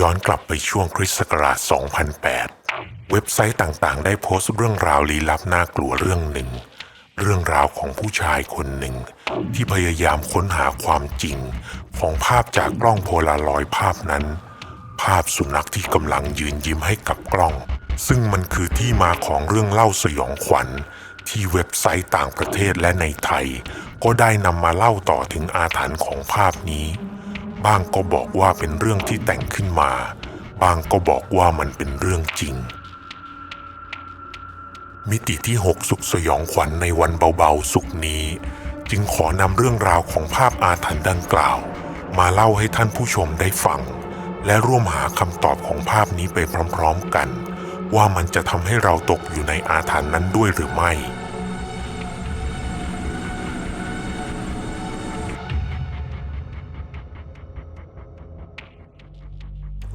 ย้อนกลับไปช่วงคริสต์ศักราช 2008 เว็บไซต์ต่างๆ ได้โพสต์เรื่องราวลี้ลับน่ากลัวเรื่องหนึ่ง เรื่องราวของผู้ชายคนหนึ่ง ที่พยายามค้นหาความจริง ของภาพจากกล้องโพลารอยด์ภาพนั้น ภาพสุนัขที่กำลังยืนยิ้มให้กับกล้อง ซึ่งมันคือที่มาของเรื่องเล่าสยองขวัญ ที่เว็บไซต์ต่างประเทศและในไทย ก็ได้นำมาเล่าต่อถึงอาถรรพ์ของภาพนี้ บางก็บอกว่าเป็นเรื่องที่แต่งขึ้นมาบางก็บอกว่ามันเป็นเรื่องจริง มิติที่ 6 สุขสยองขวัญในวันเบาๆ สุขนี้ จึงขอนำเรื่องราวของภาพอาถรรพ์ดังกล่าว มาเล่าให้ท่านผู้ชมได้ฟัง และร่วมหาคำตอบของภาพนี้ไปพร้อมๆกัน ว่ามันจะทำให้เราตกอยู่ในอาถรรพ์นั้นด้วยหรือไม่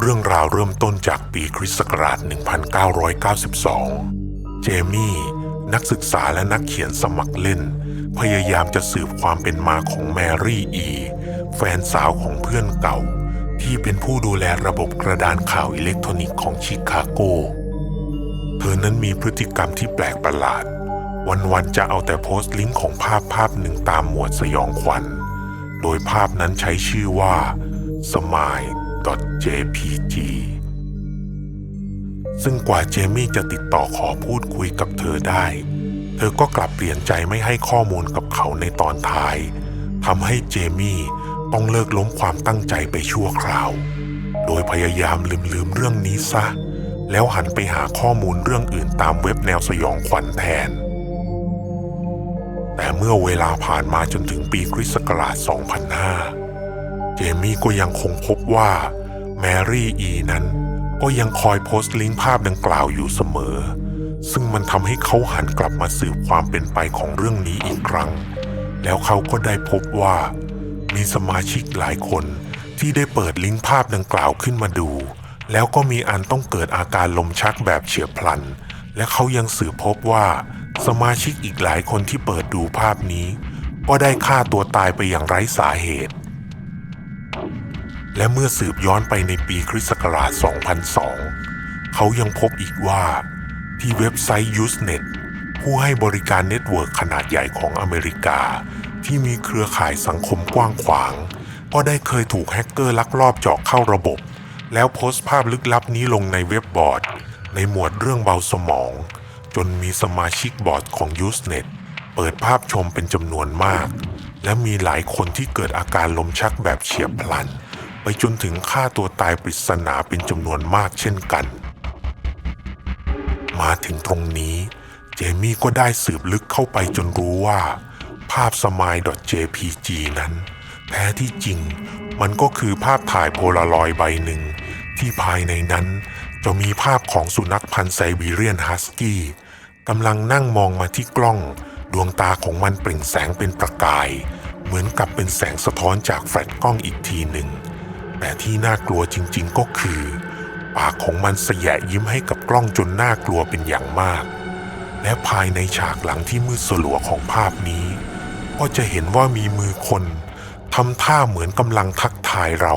เรื่องราวเริ่มต้นจากปีคริสต์ศักราช 1992 เจมี่ นักศึกษาและนักเขียนสมัครเล่น พยายามจะสืบความเป็นมาของแมรี่อี แฟนสาวของเพื่อนเก่า ที่เป็นผู้ดูแลระบบกระดานข่าวอิเล็กทรอนิกส์ของชิคาโก เธอนั้นมีพฤติกรรมที่แปลกประหลาด วันๆจะเอาแต่โพสต์ลิงก์ของภาพภาพหนึ่งตามหมวดสยองขวัญ โดยภาพนั้นใช้ชื่อว่า .jpg ซึ่งกว่าเจมี่จะติดต่อขอพูดคุยกับเธอได้ เธอก็กลับเปลี่ยนใจไม่ให้ข้อมูลกับเขาในตอนท้ายทำให้เจมี่ต้องเลิกล้มความตั้งใจไปชั่วคราว โดยพยายามลืมๆเรื่องนี้ซะ แล้วหันไปหาข้อมูลเรื่องอื่นตามเว็บแนวสยองขวัญแทน แต่เมื่อเวลาผ่านมาจนถึงปีคริสต์ศักราช 2005 เจมี่ก็ยังคงพบว่าแมรี่อีนั้นก็ยังคอยโพสต์ลิงก์ภาพดังกล่าวอยู่เสมอ ซึ่งมันทำให้เขาหันกลับมาสืบความเป็นไปของเรื่องนี้อีกครั้ง แล้วเขาก็ได้พบว่า มีสมาชิกหลายคนที่ได้เปิดลิงก์ภาพดังกล่าวขึ้นมาดู แล้วก็มีอันต้องเกิดอาการลมชักแบบเฉียบพลัน และเขายังสืบพบว่า สมาชิกอีกหลายคนที่เปิดดูภาพนี้ ก็ได้ฆ่าตัวตายไปอย่างไร้สาเหตุ และเมื่อสืบย้อนไปในปีคริสต์ศักราช 2002 เขายังพบอีกว่าที่เว็บไซต์ Usenet ผู้ให้บริการเน็ตเวิร์กขนาดใหญ่ของอเมริกา ที่มีเครือข่ายสังคมกว้างขวาง ก็ได้เคยถูกแฮกเกอร์ลักลอบเจาะเข้าระบบ แล้วโพสต์ภาพลึกลับนี้ลงในเว็บบอร์ด ในหมวดเรื่องเบาสมอง จนมีสมาชิกบอร์ดของ Usenet เปิดภาพชมเป็นจำนวนมาก และมีหลายคนที่เกิดอาการลมชักแบบเฉียบพลัน ไปจนถึงฆ่าตัวตายปริศนาเป็นจำนวนมากเช่นกัน มาถึงตรงนี้ เจมี่ก็ได้สืบลึกเข้าไปจนรู้ว่า ภาพ smile.jpg นั้น แท้ที่จริงมันก็คือภาพถ่ายโพลารอยด์ใบหนึ่ง ที่ภายในนั้นจะมีภาพของสุนัขพันธ์ไซบีเรียนฮัสกี้กำลังนั่งมองมาที่กล้อง ดวงตาของมันเปล่งแสงเป็นประกาย เหมือนกับเป็นแสงสะท้อนจากแฟลชกล้องอีกทีหนึ่ง แต่ที่น่ากลัวจริงๆก็คือ ปากของมันแสยะยิ้มให้กับกล้องจนน่ากลัวเป็นอย่างมาก และภายในฉากหลังที่มืดสลัวของภาพนี้ ก็จะเห็นว่ามีมือคนทำท่าเหมือนกำลังทักทายเรา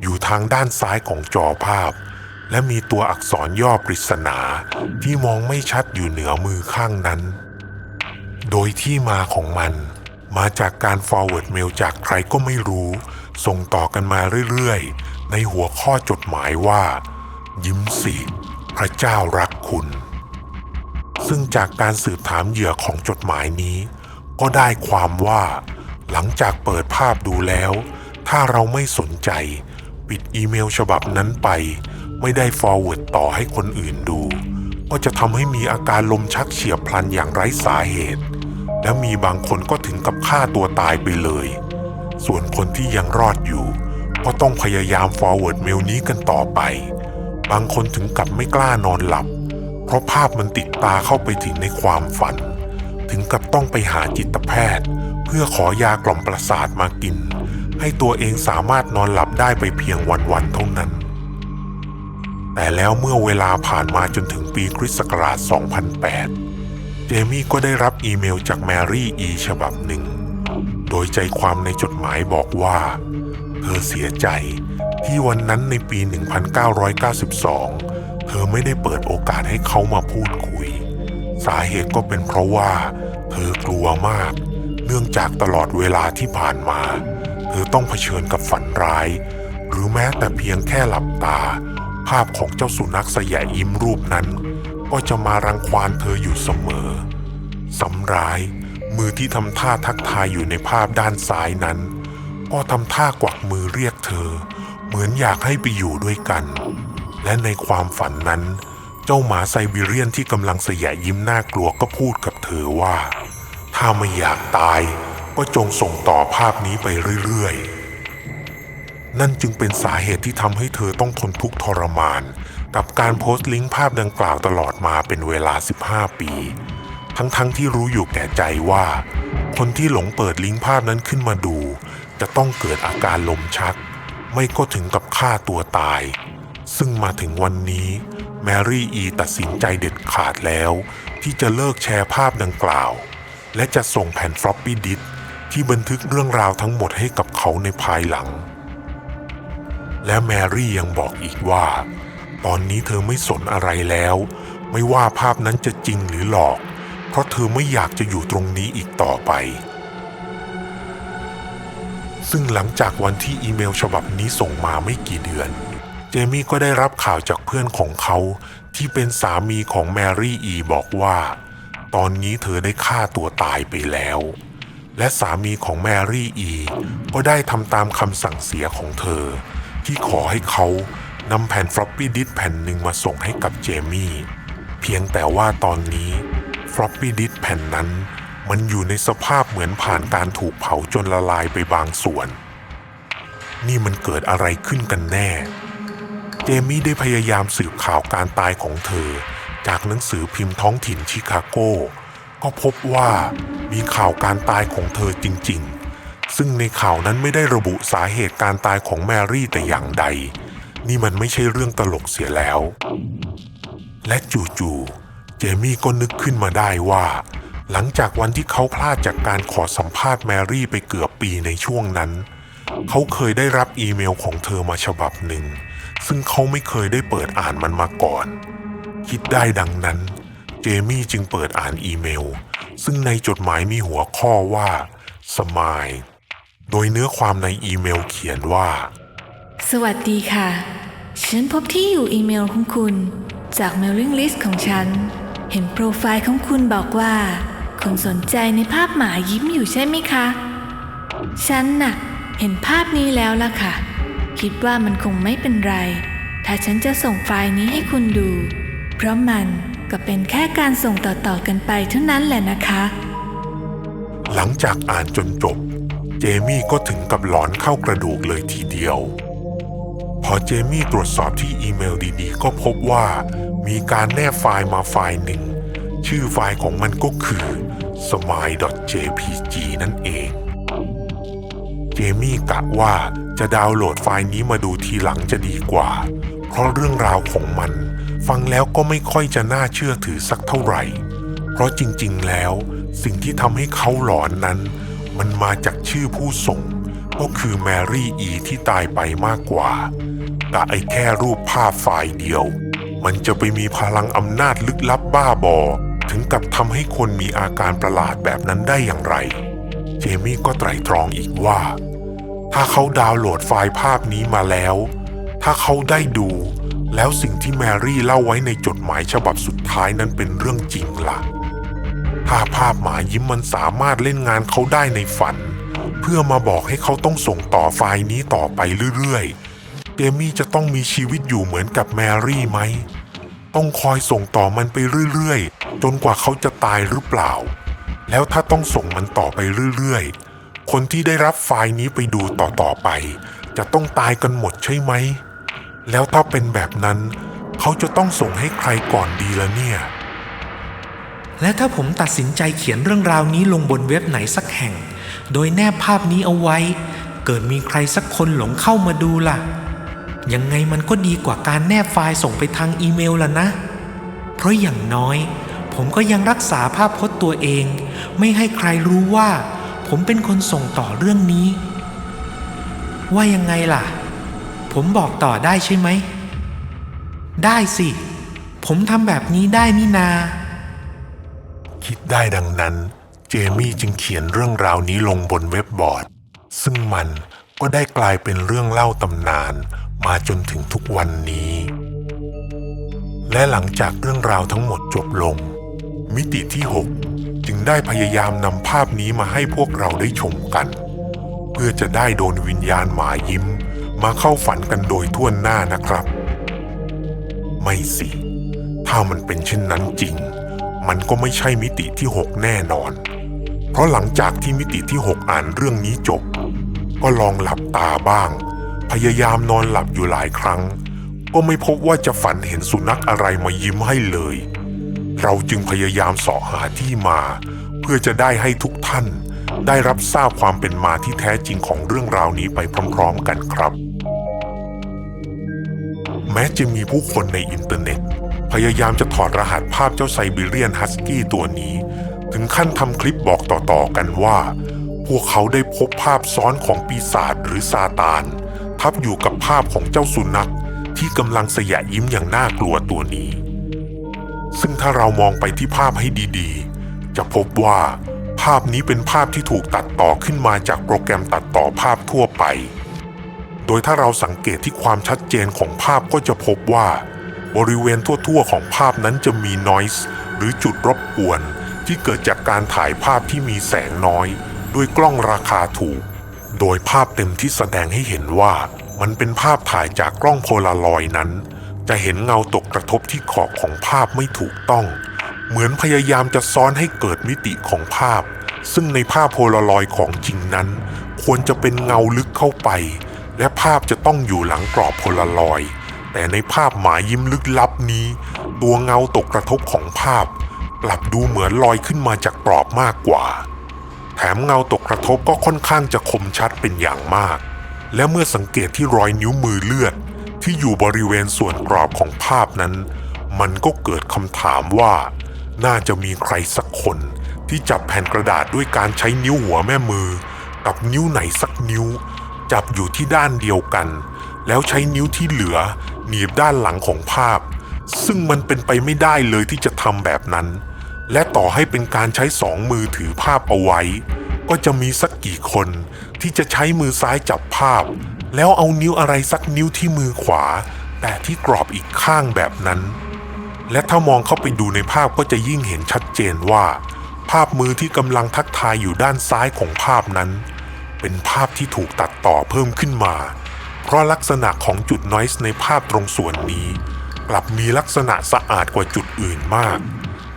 อยู่ทางด้านซ้ายของจอภาพ และมีตัวอักษรย่อปริศนาที่มองไม่ชัดอยู่เหนือมือข้างนั้น โดยที่มาของมันมาจากการ forward mail จากใครก็ไม่รู้ ส่งต่อกันมาเรื่อยๆ ในหัวข้อจดหมายว่า ยิ้มสิพระเจ้ารักคุณ ซึ่งจากการสืบถามเหยื่อของจดหมายนี้ ก็ได้ความว่า หลังจากเปิดภาพดูแล้ว ถ้าเราไม่สนใจ ปิดอีเมลฉบับนั้นไป ไม่ได้ forward ต่อให้คนอื่นดู ก็จะทำให้มีอาการลมชักเฉียบพลันอย่างไร้สาเหตุ และมีบางคนก็ถึงกับฆ่าตัวตายไปเลย ส่วนคนที่ยังรอดอยู่ ก็ต้องพยายาม forward เมลนี้กันต่อไป บางคนถึงกับไม่กล้านอนหลับ เพราะภาพมันติดตาเข้าไปถึงในความฝัน ถึงกับต้องไปหาจิตแพทย์ เพื่อขอยากล่อมประสาทมากิน ให้ตัวเองสามารถนอนหลับได้ไปเพียงวันๆเท่านั้น แต่แล้วเมื่อเวลาผ่านมาจนถึงปีคริสต์ศักราช 2008 เจมี่ก็ได้รับอีเมลจากแมรี่อีฉบับหนึ่ง โดยใจความในจดหมายบอกว่า เธอเสียใจที่วันนั้นในปี 1992 เธอไม่ได้เปิดโอกาสให้เขามาพูดคุย สาเหตุก็เป็นเพราะว่า เธอกลัวมาก เนื่องจากตลอดเวลาที่ผ่านมา เธอต้องเผชิญกับฝันร้าย หรือแม้แต่เพียงแค่หลับตา ภาพของเจ้าสุนัขสยะยิ้มรูปนั้น ก็จะมารังควานเธออยู่เสมอสำร้าย มือที่ทำท่าทักทายอยู่ในภาพด้านซ้ายนั้น ก็ทำท่ากวักมือเรียกเธอ เหมือนอยากให้ไปอยู่ด้วยกัน และในความฝันนั้น เจ้าหมาไซบีเรียนที่กำลังเสยะยิ้มน่ากลัวก็พูดกับเธอว่า ถ้าไม่อยากตาย ก็จงส่งต่อภาพนี้ไปเรื่อยๆ นั่นจึงเป็นสาเหตุที่ทำให้เธอต้องทนทุกข์ทรมาน กับการโพสต์ลิงก์ภาพดังกล่าวตลอดมาเป็นเวลา 15 ปี ทั้งๆทที่รู้อยู่แก่ใจว่า คนที่หลงเปิดลิงก์ภาพนั้นขึ้นมาดู จะต้องเกิดอาการลมชัก ไม่ก็ถึงกับฆ่าตัวตาย ซึ่งมาถึงวันนี้ แมรี่อีตัดสินใจเด็ดขาดแล้ว ที่จะเลิกแชร์ภาพดังกล่าว และจะส่งแผ่นฟลอปปี้ดิสที่บันทึกเรื่องราวทั้งหมดให้กับเขาในภายหลัง และแมรี่ยังบอกอีกว่า ตอนนี้เธอไม่สนอะไรแล้ว ไม่ว่าภาพนั้นจะจริงหรือหลอก เพราะเธอไม่อยากจะอยู่ตรงนี้อีกต่อไป ซึ่งหลังจากวันที่อีเมลฉบับนี้ส่งมาไม่กี่เดือน เจมี่ก็ได้รับข่าวจากเพื่อนของเขาที่เป็นสามีของแมรี่อีบอกว่า ตอนนี้เธอได้ฆ่าตัวตายไปแล้ว และสามีของแมรี่อีก็ได้ทำตามคำสั่งเสียของเธอ ที่ขอให้เขานำแผ่นฟลอปปี้ดิสแผ่นหนึ่งมาส่งให้กับเจมี่ เพียงแต่ว่าตอนนี้ ฟลอปปี้ดิสแผ่นนั้น มันอยู่ในสภาพเหมือนผ่านการถูกเผาจนละลายไปบางส่วน นี่มันเกิดอะไรขึ้นกันแน่ เจมี่ได้พยายามสืบข่าวการตายของเธอ จากหนังสือพิมพ์ท้องถิ่นชิคาโก ก็พบว่ามีข่าวการตายของเธอจริง ๆ ซึ่งในข่าวนั้นไม่ได้ระบุสาเหตุการตายของแมรี่แต่อย่างใด นี่มันไม่ใช่เรื่องตลกเสียแล้ว และจู่ๆ จมี่ก็นึกขึ้นมาได้ว่า หลังจากวันที่เขาพลาดจากการขอสัมภาษณ์แมรี่ไปเกือบปีในช่วงนั้น เขาเคยได้รับอีเมลของเธอมาฉบับหนึ่ง ซึ่งเขาไม่เคยได้เปิดอ่านมันมาก่อน คิดได้ดังนั้น เจมี่จึงเปิดอ่านอีเมล ซึ่งในจดหมายมีหัวข้อว่าสมายโดยเนื้อความในอีเมลเขียนว่า สวัสดีค่ะ ฉันพบที่อยู่อีเมลของคุณ จาก mailing list ของฉัน เห็นโปรไฟล์ของคุณบอกว่า คุณสนใจในภาพหมายิ้มอยู่ใช่ไหมคะ ฉันน่ะ เห็นภาพนี้แล้วล่ะค่ะ คิดว่ามันคงไม่เป็นไร ถ้าฉันจะส่งไฟล์นี้ให้คุณดู เพราะมันก็เป็นแค่การส่งต่อๆกันไปเท่านั้นแหละนะคะ หลังจากอ่านจนจบ เจมี่ก็ถึงกับหลอนเข้ากระดูกเลยทีเดียว พอเจมี่ตรวจสอบที่อีเมลดีๆ ก็พบว่ามีการแนบไฟล์มาไฟล์หนึ่ง ชื่อไฟล์ของมันก็คือ smile.jpg นั่นเอง เจมี่กะว่าจะดาวน์โหลดไฟล์นี้มาดูทีหลังจะดีกว่า เพราะเรื่องราวของมัน ฟังแล้วก็ไม่ค่อยจะน่าเชื่อถือสักเท่าไหร่ เพราะจริงๆแล้ว สิ่งที่ทำให้เขาหลอนนั้น มันมาจากชื่อผู้ส่งก็คือแมรี่อีที่ตายไปมากกว่า แต่ไอ้แค่รูปภาพไฟล์เดียว มันจะไปมีพลังอำนาจลึกลับบ้าบอ ถึงกับทำให้คนมีอาการประหลาดแบบนั้นได้อย่างไร เจมี่ก็ไตร่ตรองอีกว่า ถ้าเขาดาวน์โหลดไฟล์ภาพนี้มาแล้ว ถ้าเขาได้ดูแล้วสิ่งที่แมรี่เล่าไว้ในจดหมายฉบับสุดท้ายนั้นเป็นเรื่องจริงล่ะ ถ้าภาพหมายิ้มมันสามารถเล่นงานเขาได้ในฝัน เพื่อมาบอกให้เขาต้องส่งต่อไฟล์นี้ต่อไปเรื่อยๆ เดมี่จะต้องมีชีวิตอยู่เหมือนกับแมรี่ไหม ต้องคอยส่งต่อมันไปเรื่อยๆ จนกว่าเขาจะตายหรือเปล่า แล้วถ้าต้องส่งมันต่อไปเรื่อยๆ คนที่ได้รับไฟล์นี้ไปดูต่อๆไป จะต้องตายกันหมดใช่ไหม แล้วถ้าเป็นแบบนั้น เขาจะต้องส่งให้ใครก่อนดีละเนี่ย และถ้าผมตัดสินใจเขียนเรื่องราวนี้ลงบนเว็บไหนสักแห่ง โดยแนบภาพนี้เอาไว้ เกิดมีใครสักคนหลงเข้ามาดูล่ะ ยังไงมันก็ดีกว่าการแนบไฟล์ส่งไปทางอีเมลล่ะนะ เพราะอย่างน้อย ผมก็ยังรักษาภาพพจน์ตัวเอง ไม่ให้ใครรู้ว่า ผมเป็นคนส่งต่อเรื่องนี้ ว่ายังไงล่ะ ผมบอกต่อได้ใช่ไหม ได้สิ ผมทำแบบนี้ได้นี่นา คิดได้ดังนั้น เจมี่จึงเขียนเรื่องราวนี้ลงบนเว็บบอร์ด ซึ่งมันก็ได้กลายเป็นเรื่องเล่าตำนาน มาจนถึงทุกวันนี้ และหลังจากเรื่องราวทั้งหมดจบลง มิติที่ 6 จึงได้พยายามนำภาพนี้มาให้พวกเราได้ชมกัน เพื่อจะได้โดนวิญญาณหมายิ้ม มาเข้าฝันกันโดยทั่วหน้านะครับ ไม่สิ ถ้ามันเป็นเช่นนั้นจริง มันก็ไม่ใช่มิติที่ 6 แน่นอน เพราะหลังจากที่มิติที่ 6 อ่านเรื่องนี้จบ ก็ลองหลับตาบ้าง พยายามนอนหลับอยู่หลายครั้ง ก็ไม่พบว่าจะฝันเห็นสุนัขอะไรมายิ้มให้เลย เราจึงพยายามสาะหาที่มา เพื่อจะได้ให้ทุกท่าน ได้รับทราบความเป็นมาที่แท้จริงของเรื่องราวนี้ไปพร้อมๆกันครับ แม้จะมีผู้คนในอินเทอร์เน็ต พยายามจะถอดรหัสภาพเจ้าไซบีเรียนฮัสกี้ตัวนี้ ถึงขั้นทำคลิปบอกต่อๆกันว่า พวกเขาได้พบภาพซ้อนของปีศาจหรือซาตาน ทับอยู่กับภาพของเจ้าสุนัขที่กำลังสยะยิ้มอย่างน่ากลัวตัวนี้ ซึ่งถ้าเรามองไปที่ภาพให้ดีๆ จะพบว่า ภาพนี้เป็นภาพที่ถูกตัดต่อขึ้นมาจากโปรแกรมตัดต่อภาพทั่วไป โดยถ้าเราสังเกตที่ความชัดเจนของภาพก็จะพบว่า บริเวณทั่วๆ ของภาพนั้นจะมี noise หรือจุดรบกวนที่เกิดจากการถ่ายภาพที่มีแสงน้อย ด้วยกล้องราคาถูก โดยภาพเต็มที่แสดงให้เห็นว่ามันเป็นภาพถ่ายจากกล้องโพลารอยด์นั้น จะเห็นเงาตกกระทบที่ขอบของภาพไม่ถูกต้อง เหมือนพยายามจะซ้อนให้เกิดมิติของภาพ ซึ่งในภาพโพลารอยด์ของจริงนั้น ควรจะเป็นเงาลึกเข้าไป และภาพจะต้องอยู่หลังกรอบโพลารอยด์แต่ในภาพหมายยิ้มลึกลับนี้ ตัวเงาตกกระทบของภาพกลับดูเหมือนลอยขึ้นมาจากกรอบมากกว่า แถมเงาตกกระทบก็ค่อนข้างจะคมชัดเป็นอย่างมาก และเมื่อสังเกตที่รอยนิ้วมือเลือด ที่อยู่บริเวณส่วนกรอบของภาพนั้น มันก็เกิดคำถามว่า น่าจะมีใครสักคนที่จับแผ่นกระดาษด้วยการใช้นิ้วหัวแม่มือ กับนิ้วไหนสักนิ้ว จับอยู่ที่ด้านเดียวกัน แล้วใช้นิ้วที่เหลือหนีบด้านหลังของภาพ ซึ่งมันเป็นไปไม่ได้เลยที่จะทำแบบนั้น และต่อให้เป็นการใช้สองมือถือภาพเอาไว้ ก็จะมีสักกี่คนที่จะใช้มือซ้ายจับภาพ แล้วเอานิ้วอะไรสักนิ้วที่มือขวา แต่ที่กรอบอีกข้างแบบนั้น และถ้ามองเข้าไปดูในภาพก็จะยิ่งเห็นชัดเจนว่า ภาพมือที่กำลังทักทายอยู่ด้านซ้ายของภาพนั้น เป็นภาพที่ถูกตัดต่อเพิ่มขึ้นมา เพราะลักษณะของจุดนอยส์ในภาพตรงส่วนนี้กลับมีลักษณะสะอาดกว่าจุดอื่นมาก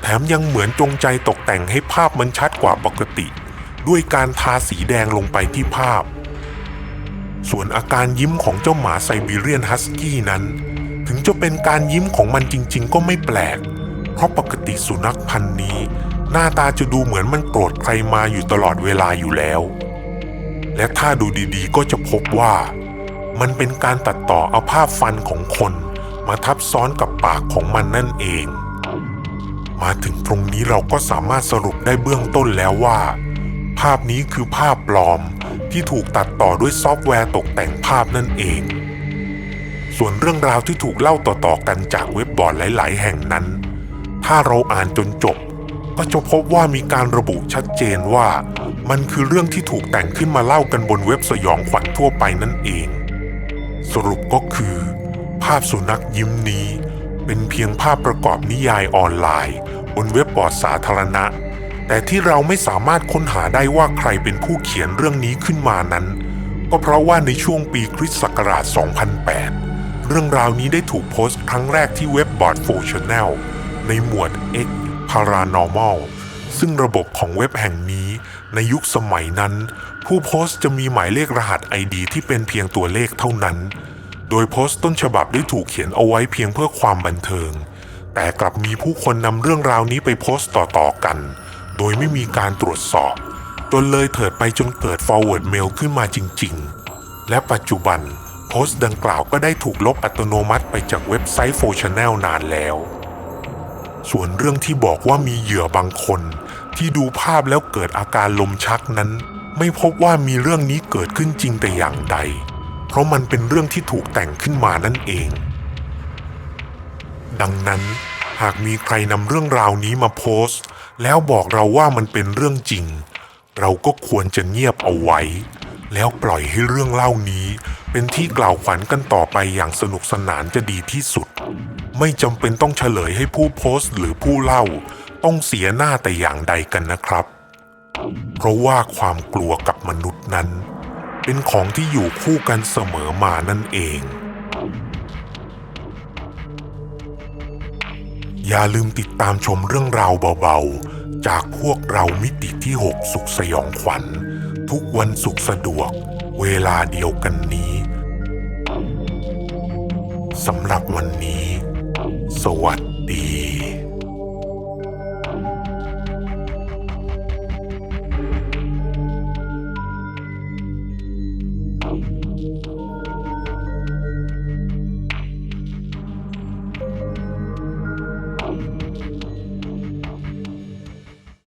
แถมยังเหมือนจงใจตกแต่งให้ภาพมันชัดกว่าปกติ ด้วยการทาสีแดงลงไปที่ภาพ ส่วนอาการยิ้มของเจ้าหมาไซบีเรียนฮัสกี้นั้น ถึงจะเป็นการยิ้มของมันจริง ๆ ก็ไม่แปลก เพราะปกติสุนัขพันธุ์นี้ หน้าตาจะดูเหมือนมันโกรธใครมาอยู่ตลอดเวลาอยู่แล้ว และถ้าดูดีๆ ก็จะพบว่า มันเป็นการตัดต่อเอาภาพฟันของคนมาทับซ้อนกับปากของมันนั่นเอง มาถึงตรงนี้เราก็สามารถสรุปได้เบื้องต้นแล้วว่า ภาพนี้คือภาพปลอมที่ถูกตัดต่อด้วยซอฟต์แวร์ตกแต่งภาพนั่นเอง ส่วนเรื่องราวที่ถูกเล่าต่อๆกันจากเว็บบอร์ดหลาย ๆ แห่งนั้น ถ้าเราอ่านจนจบ ก็จะพบว่ามีการระบุชัดเจนว่า มันคือเรื่องที่ถูกแต่งขึ้นมาเล่ากันบนเว็บสยองขวัญทั่วไปนั่นเอง สรุปก็คือ ภาพสุนัขยิ้มนี้ เป็นเพียงภาพประกอบนิยายออนไลน์ บนเว็บบอร์ดสาธารณะ แต่ที่เราไม่สามารถค้นหาได้ว่าใครเป็นผู้เขียนเรื่องนี้ขึ้นมานั้น ก็เพราะว่าในช่วงปีคริสต์ศักราช 2008 เรื่องราวนี้ได้ถูกโพสต์ครั้งแรกที่เว็บบอร์ดโฟชันแนลในหมวด X Paranormal ซึ่งระบบของเว็บแห่งนี้ในยุคสมัยนั้น ผู้โพสต์จะมีหมายเลขรหัส ID ที่เป็นเพียงตัวเลขเท่านั้น โดยโพสต์ต้นฉบับได้ถูกเขียนเอาไว้เพียงเพื่อความบันเทิง แต่กลับมีผู้คนนำเรื่องราวนี้ไปโพสต์ต่อๆกัน โดยไม่มีการตรวจสอบ จนเลยเถิดไปจนเกิด forward mail ขึ้นมาจริง ๆ และปัจจุบันโพสต์ดังกล่าวก็ได้ถูกลบอัตโนมัติไปจากเว็บไซต์โฟชันแนลนานแล้ว ส่วนเรื่องที่บอกว่ามีเหยื่อบางคน ที่ดูภาพแล้วเกิดอาการลมชักนั้น ไม่พบว่ามีเรื่องนี้เกิดขึ้นจริงแต่อย่างใด เพราะมันเป็นเรื่องที่ถูกแต่งขึ้นมานั่นเอง ดังนั้น หากมีใครนำเรื่องราวนี้มาโพสต์ แล้วบอกเราว่ามันเป็นเรื่องจริง เราก็ควรจะเงียบเอาไว้ แล้วปล่อยให้เรื่องเล่านี้ เป็นที่กล่าวขวัญกันต่อไปอย่างสนุกสนานจะดีที่สุด ไม่จำเป็นต้องเฉลยให้ผู้โพสต์หรือผู้เล่า ต้องเสียหน้าแต่อย่างใดกันนะครับ เพราะว่าความกลัวกับมนุษย์นั้น เป็นของที่อยู่คู่กันเสมอมานั่นเอง อย่าลืมติดตามชมเรื่องราวเบาๆ จากพวกเรามิติที่ 6 สุขสยองขวัญ ทุกวันสุขสะดวก เวลาเดียวกันนี้สำหรับวันนี้ สวัสดี